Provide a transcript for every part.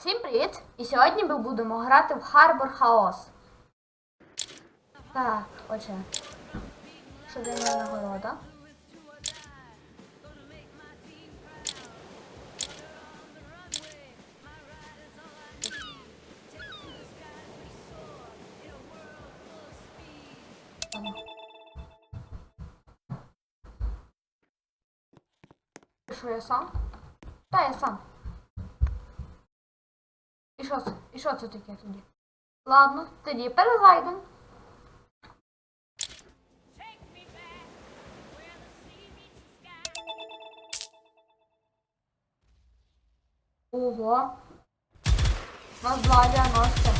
Всім привіт! І сьогодні ми будемо грати в Harbor Хаос. Так, отже. Щоденна нагорода. Що я сам? Та я сам. Що це? І що це таке тоді? Ладно, тоді перезайдемо. Ого. Нас два авіаносця.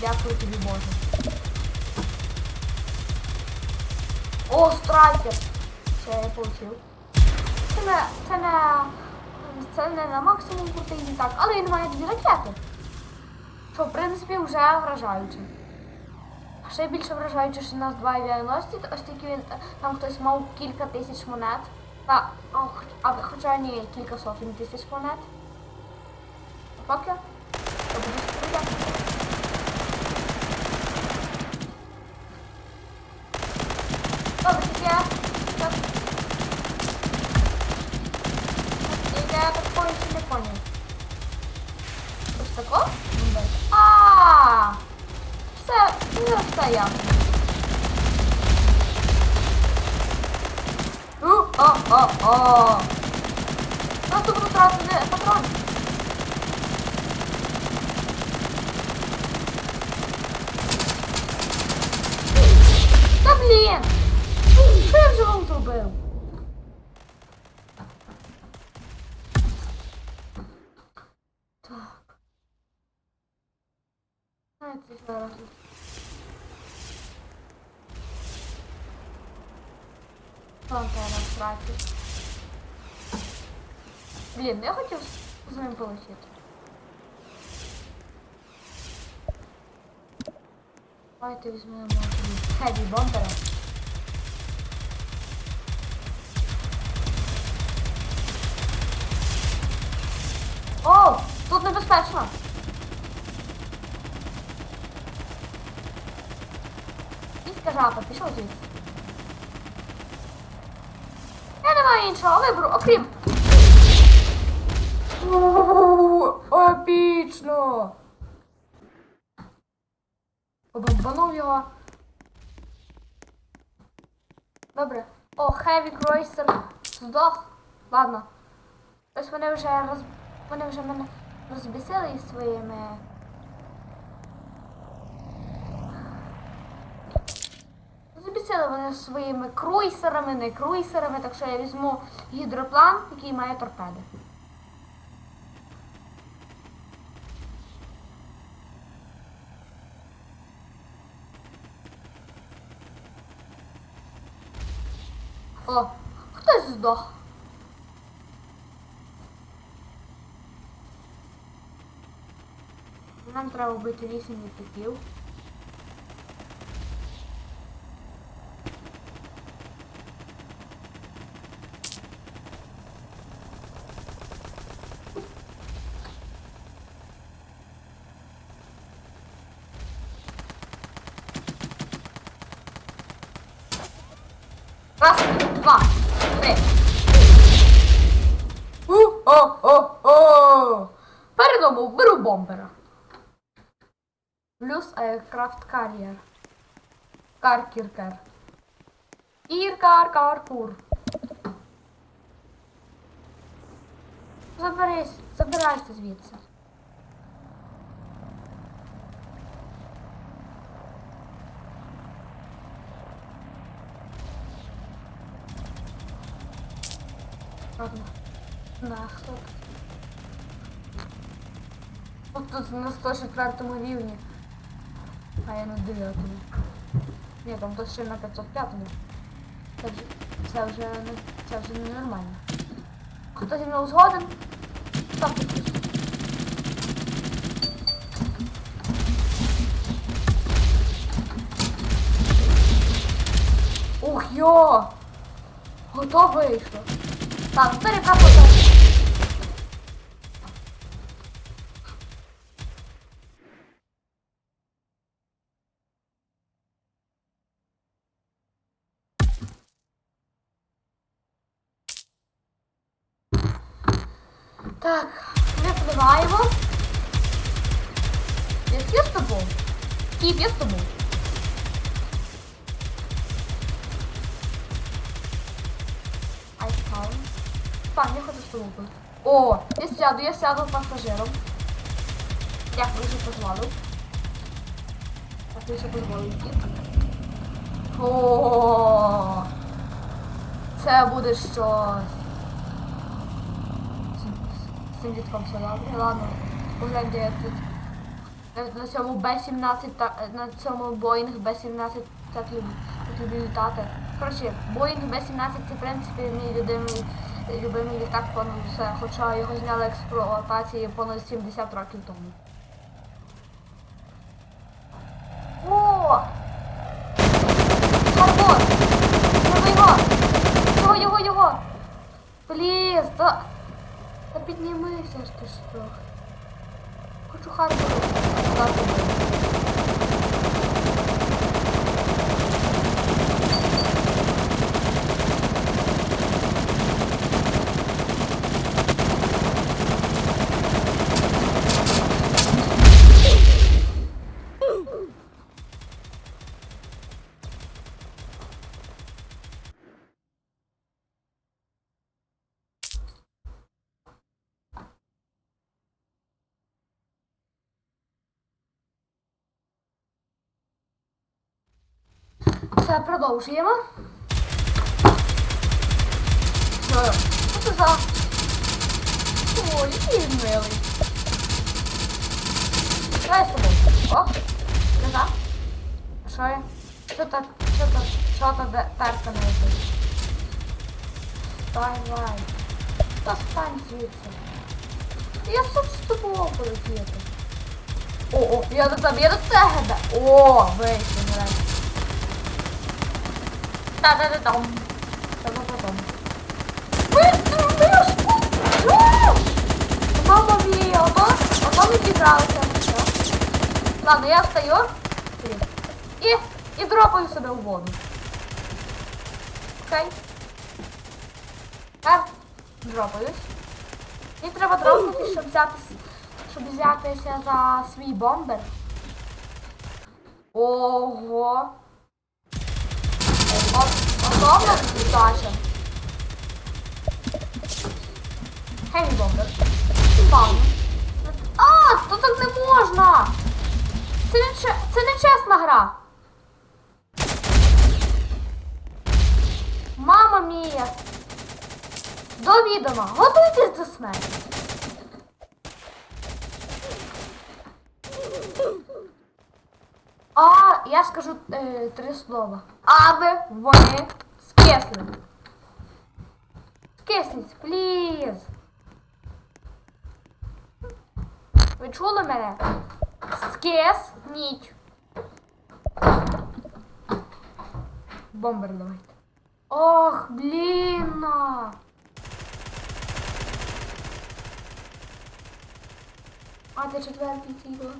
Дякую тобі, Боже. О, страйкер! Все, я получив. Це не, це не, це не на максимум крутий літак, але він має дві ракети. Що, в принципі, вже вражаюче. Ще більше вражаюче, що у нас два авіаносці, ось такі він, там хтось мав кілька тисяч монет. Та, а, а хоча ні, кілька сотень тисяч монет. Поки, я буду стріляти. Добре, таке. Так. Я такое ще не понял. Ось тако? А, все, ну, все ясно. У, о, о, о. Просто буду тратити патрон. Знаєте, зараз. Сонце насрати. Блін, я хотів з ним полетіти. Давайте візьмемо хеві бомбера. О, тут небезпечно. Жаба, пішов. Я не маю іншого вибору, окрім. Ууу, епічно. Обомбанув його. Добре. О, Хеві Кройсер здох. Ладно. Ось вони вже роз... Вони вже мене розбісили своїми. Розбісили вони своїми круйсерами, не круйсерами, так що я візьму гідроплан, який має торпеди. О, хтось здох. Нам треба вбити 8 літаків. Раз, два, три. У-о-о-о! Передумав, беру бомбера. Плюс Aircraft Carrier. Каркіркер. Кіркар, каркур. Заберись, забирайся звідси. Ладно. Нахто. От тут на 104 рівні. А я на 9. Ні, там то ще на 505. Це вже, не, це вже ненормально. Хто зі мною згоден? Плюс. Ух йо! Готово вийшло. 마무리를 파보죠. Так, ми впливаємо. Я з тобою. І без тобою. Спам, я хочу з тобою. О, я сяду, я сяду пасажиром. Дякую, що позволив. Дякую, що позволив. Кіп. О, це буде щось. Цим дітком все добре. Ладно, погляньте, я тут на, цьому Б-17, та, на цьому Боїнг Б-17 так люблю, так люблю літати. Коротше, Боїнг Б-17 це, в принципі, мій любимий, любимий літак понад все, хоча його зняли експлуатації понад 70 років тому. О! Карбон! Треба його! Його, його, його! Пліз, та... Та піднімися ж ти ж трохи. Хочу Харкова. Все, продовжуємо. Це за... Ой, він милий. Що я з тобою? О, так? Що я? Що та, що та, що та де- перка не летить? Давай. Та стань звідси. Я сам з тобою полетіти. О, о, я до тебе, я до тебе. О, вийшли, нарешті. Та-да-да-дам. Та-да-да-дам. Мама мія, ото, ото ми Ладно, я встаю. І, і дропаю себе в воду. Окей. Так, дропаюсь. Мені треба дропнутися, щоб взяти, щоб взятися за свій бомбер. Ого. Готово задача. Хеві бомбер. Спам. А, то так не можна. Це не, це не чесна гра. Мама мія. До відома. Готуйтесь до смерті. А, я скажу е, три слова. Аби вони скисли. Скисніть, пліз. Ви чули мене? Скисніть. Бомбер давайте. Ох, блін. А, це четвертий тіло.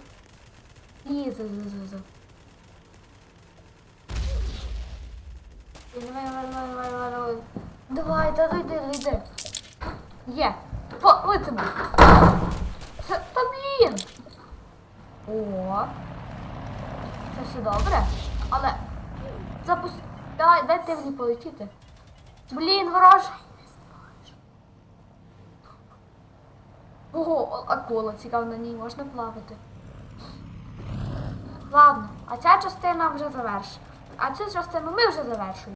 Ліза, за, за, за. Давай, давай, давай, давай, давай, давай. Давай, та дойди, дойди. Є. По. Це, та блін. О. Це все добре. Але запуск... Дай, дайте мені полетіти. Блін, ворож. Ого, акула, цікаво, на ній можна плавати. Ладно, а ця частина вже завершена. А цю частину ми вже завершуємо.